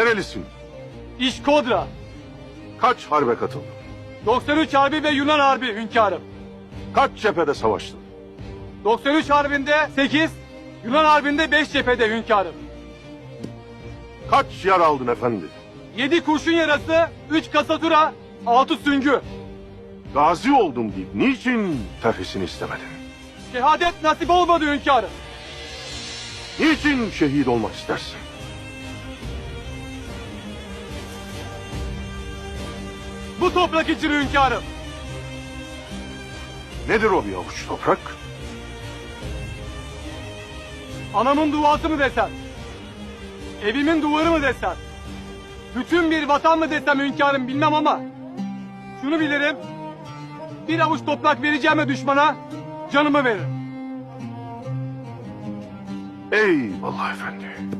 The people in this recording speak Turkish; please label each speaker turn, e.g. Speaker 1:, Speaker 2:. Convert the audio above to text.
Speaker 1: Nerelisin?
Speaker 2: İşkodra.
Speaker 1: Kaç harbe katıldın?
Speaker 2: 93 Harbi ve Yunan Harbi hünkârım.
Speaker 1: Kaç cephede savaştın?
Speaker 2: 93 Harbi'nde 8, Yunan Harbi'nde 5 cephede hünkârım.
Speaker 1: Kaç yar aldın efendi?
Speaker 2: 7 kurşun yarası, 3 kasatura, 6 süngü.
Speaker 1: Gazi oldum deyip niçin terhisini istemedin?
Speaker 2: Şehadet nasip olmadı hünkârım.
Speaker 1: Niçin şehit olmak istersin?
Speaker 2: Bu toprak için hünkârım.
Speaker 1: Nedir o bir avuç toprak?
Speaker 2: Anamın duası mı desem? Evimin duvarı mı desem? Bütün bir vatan mı desem hünkârım bilmem ama. Şunu bilirim. Bir avuç toprak vereceğime düşmana canımı veririm.
Speaker 1: Eyvallah efendi.